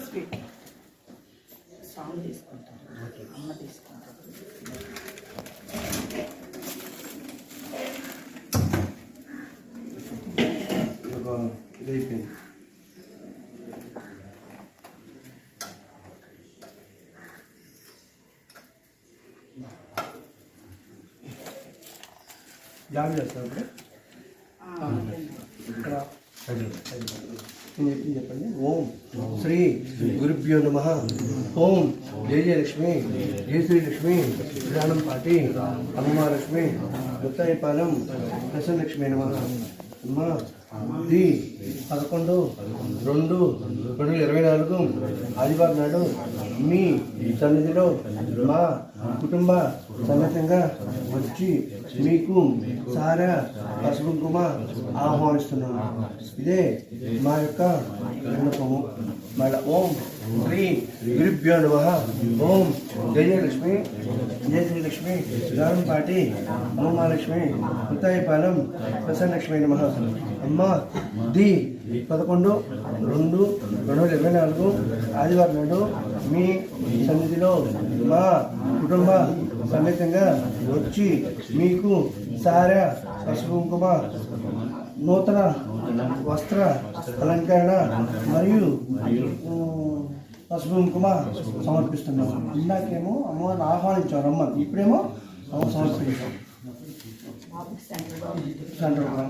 Sweet song తీసుకుంటారు అమ్మ తీసుకుంటారు ఇదైపోయింది జాబ్ చేస్తారు ఇక్కడ నేను చెప్పింది చెప్పండి. ఓం శ్రీ గురుభ్యో నమ. ఓం జయ జయలక్ష్మి జయ శ్రీ లక్ష్మి పాటి అమ్మలక్ష్మి ముత్తాయిపాలెం ప్రసన్నలక్ష్మి నమ. అమ్మ ది పదకొండు రెండు రెండు వేల ఇరవై నాలుగు ఆదివారం నాడు మీ సన్నిధిలో మా కుటుంబ సమేతంగా వచ్చి మీకు సారా పసుపు ఆహ్వానిస్తున్నాను. ఇదే మా యొక్క విన్నపము. మళ్ళా ఓం శ్రీ గురుభ్యో నమ. ఓం జయలక్ష్మి జయశ్రీలక్ష్మి లక్ష్మి జయ శ్రీ ఉత్తాయిపాలెం ప్రసన్నలక్ష్మి నమ. అమ్మ ది పదకొండు రెండు రెండు వేల ఇరవై నాలుగు ఆదివారం నాడు మీ సన్నిధిలో మా కుటుంబ సమేతంగా వచ్చి మీకు సార పసుపు కుంకుమ నూతన వస్త్ర అలంకరణ మరియు ఉమ్, పసుపు కుంకుమ సమర్పిస్తున్నాం. ఇందాకేమో అమ్మవారిని ఆహ్వానించారు అమ్మ ఇప్పుడేమో అమ్మ సమర్పించాం సెంటర్లో